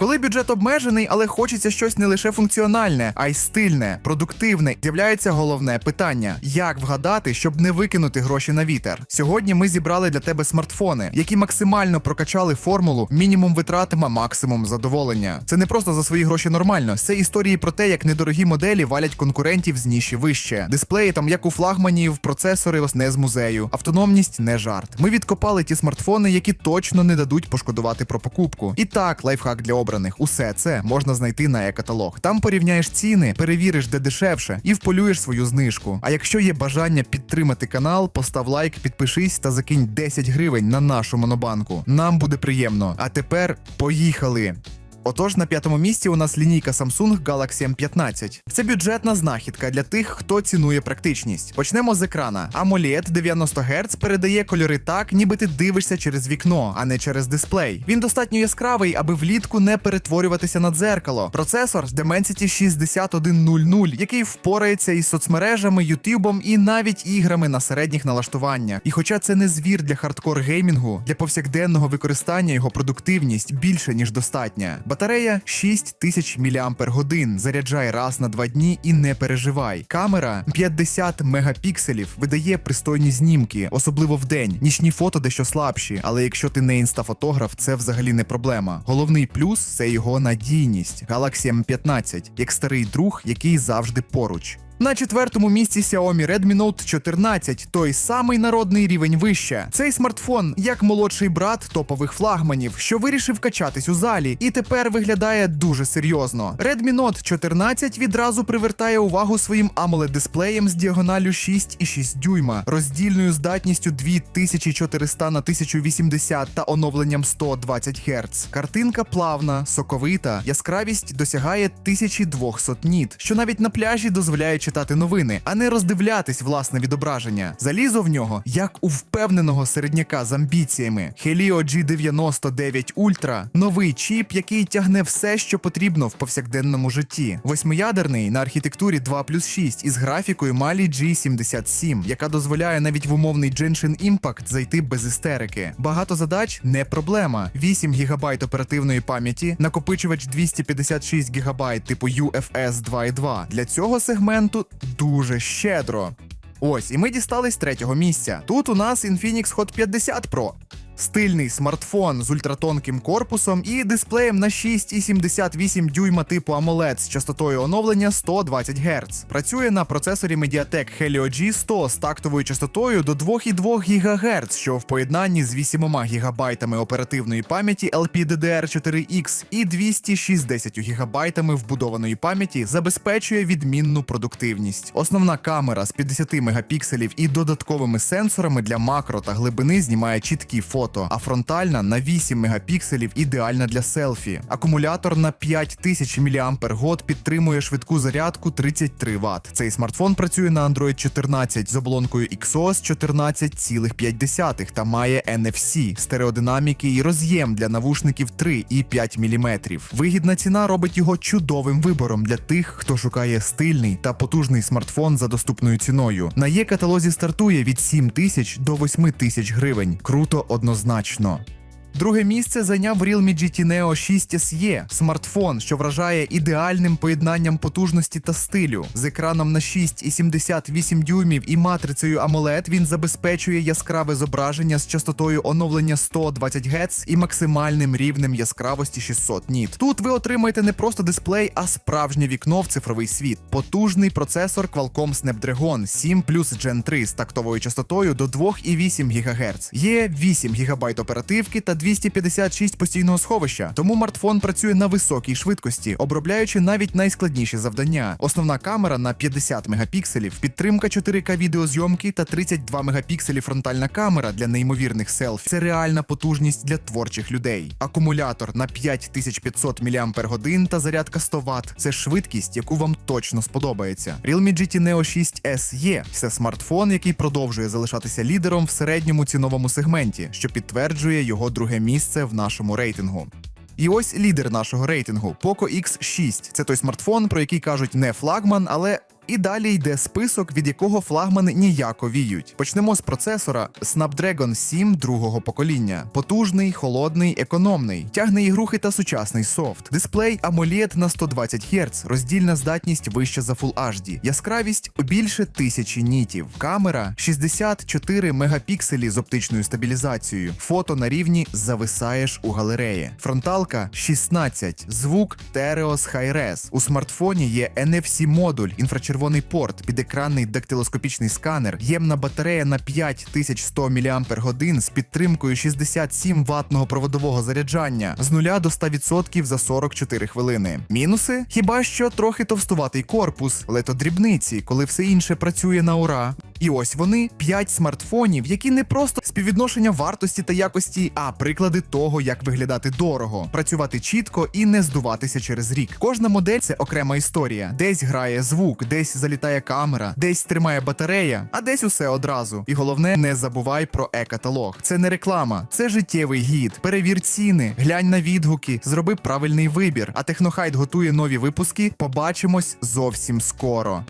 Коли бюджет обмежений, але хочеться щось не лише функціональне, а й стильне, продуктивне, з'являється головне питання: як вгадати, щоб не викинути гроші на вітер? Сьогодні ми зібрали для тебе смартфони, які максимально прокачали формулу мінімум витратима, максимум задоволення. Це не просто за свої гроші нормально. Це історії про те, як недорогі моделі валять конкурентів з ніші вище. Дисплеї там як у флагманів, процесори не з музею. Автономність не жарт. Ми відкопали ті смартфони, які точно не дадуть пошкодувати про покупку. І так, лайфхак для обраних. Усе це можна знайти на е-каталог. Там порівняєш ціни, перевіриш, де дешевше, і вполюєш свою знижку. А якщо є бажання підтримати канал, постав лайк, підпишись та закинь 10 гривень на нашу монобанку. Нам буде приємно. А тепер поїхали! Отож, на п'ятому місці у нас лінійка Samsung Galaxy M15. Це бюджетна знахідка для тих, хто цінує практичність. Почнемо з екрана. AMOLED 90 Гц передає кольори так, ніби ти дивишся через вікно, а не через дисплей. Він достатньо яскравий, аби влітку не перетворюватися на дзеркало. Процесор з Dimensity 6100, який впорається із соцмережами, ютубом і навіть іграми на середніх налаштуваннях. І хоча це не звір для хардкор геймінгу, для повсякденного використання його продуктивність більше ніж достатня. Батарея 6000 мАч, заряджай раз на два дні і не переживай. Камера 50 мегапікселів видає пристойні знімки, особливо в день. Нічні фото дещо слабші, але якщо ти не інстафотограф, це взагалі не проблема. Головний плюс це його надійність. Galaxy M15, як старий друг, який завжди поруч. На четвертому місці Xiaomi Redmi Note 14, той самий народний рівень вище. Цей смартфон як молодший брат топових флагманів, що вирішив качатись у залі, і тепер виглядає дуже серйозно. Redmi Note 14 відразу привертає увагу своїм amoled дисплеєм з діагоналю 6,6 дюйма, роздільною здатністю 2400 на 1080 та оновленням 120 Гц. Картинка плавна, соковита, яскравість досягає 1200 ніт, що навіть на пляжі дозволяє читати новини, а не роздивлятись власне відображення. Залізо в нього як у впевненого середняка з амбіціями. Helio G99 Ultra – новий чіп, який тягне все, що потрібно в повсякденному житті. Восьмиядерний на архітектурі 2 плюс 6 із графікою Mali G77, яка дозволяє навіть в умовний Genshin Impact зайти без істерики. Багато задач не проблема. 8 ГБ оперативної пам'яті, накопичувач 256 ГБ типу UFS 2.2. Для цього сегменту дуже щедро. Ось, і ми дістались третього місця. Тут у нас Infinix Hot 50 Pro. Стильний смартфон з ультратонким корпусом і дисплеєм на 6,78 дюйма типу AMOLED з частотою оновлення 120 Гц. Працює на процесорі Mediatek Helio G100 з тактовою частотою до 2,2 ГГц, що в поєднанні з 8 ГБ оперативної пам'яті LPDDR4X і 260 ГБ вбудованої пам'яті забезпечує відмінну продуктивність. Основна камера з 50 мегапікселів і додатковими сенсорами для макро та глибини знімає чіткі фото, а фронтальна на 8 мегапікселів ідеальна для селфі. Акумулятор на 5000 мАч підтримує швидку зарядку 33 Вт. Цей смартфон працює на Android 14 з оболонкою XOS 14,5 та має NFC, стереодинаміки і роз'єм для навушників 3 і 5 мм. Вигідна ціна робить його чудовим вибором для тих, хто шукає стильний та потужний смартфон за доступною ціною. На є каталозі стартує від 7 тисяч до 8 тисяч гривень. Круто однозначно. Друге місце зайняв Realme GT Neo 6 SE – смартфон, що вражає ідеальним поєднанням потужності та стилю. З екраном на 6,78 дюймів і матрицею AMOLED він забезпечує яскраве зображення з частотою оновлення 120 Гц і максимальним рівнем яскравості 600 ніт. Тут ви отримаєте не просто дисплей, а справжнє вікно в цифровий світ. Потужний процесор Qualcomm Snapdragon 7 Plus Gen 3 з тактовою частотою до 2,8 ГГц. Є 8 ГБ оперативки та 256 постійного сховища, тому смартфон працює на високій швидкості, обробляючи навіть найскладніші завдання. Основна камера на 50 мегапікселів, підтримка 4К відеозйомки та 32 мегапікселі фронтальна камера для неймовірних селфі. Це реальна потужність для творчих людей. Акумулятор на 5500 мАч та зарядка 100 Вт. Це швидкість, яку вам точно сподобається. Realme GT Neo 6 SE – це смартфон, який продовжує залишатися лідером в середньому ціновому сегменті, що підтверджує його друге місце в нашому рейтингу. І ось лідер нашого рейтингу Poco X6. Це той смартфон, про який кажуть не флагман, але І далі йде список, від якого флагмани ніяко віють. Почнемо з процесора Snapdragon 7 другого покоління. Потужний, холодний, економний, тягне ігрухи та сучасний софт. Дисплей AMOLED на 120 Гц, роздільна здатність вища за Full HD, яскравість більше тисячі нітів. Камера 64 мегапікселі з оптичною стабілізацією. Фото на рівні зависаєш у галереї. Фронталка 16, звук Tereos Hi-Res. У смартфоні є NFC-модуль, інфрачервоний порт, підекранний дактилоскопічний сканер, ємна батарея на 5100 мАч з підтримкою 67 ватного проводового заряджання з 0 до 100% за 44 хвилини. Мінуси? Хіба що трохи товстуватий корпус, але то дрібниці, коли все інше працює на ура. І ось вони 5 смартфонів, які не просто співвідношення вартості та якості, а приклади того, як виглядати дорого, працювати чітко і не здуватися через рік. Кожна модель це окрема історія. Десь грає звук, десь залітає камера, десь тримає батарея, а десь усе одразу. І головне, не забувай про е-каталог. Це не реклама, це життєвий гід. Перевір ціни, глянь на відгуки, зроби правильний вибір. А Технохайт готує нові випуски. Побачимось зовсім скоро.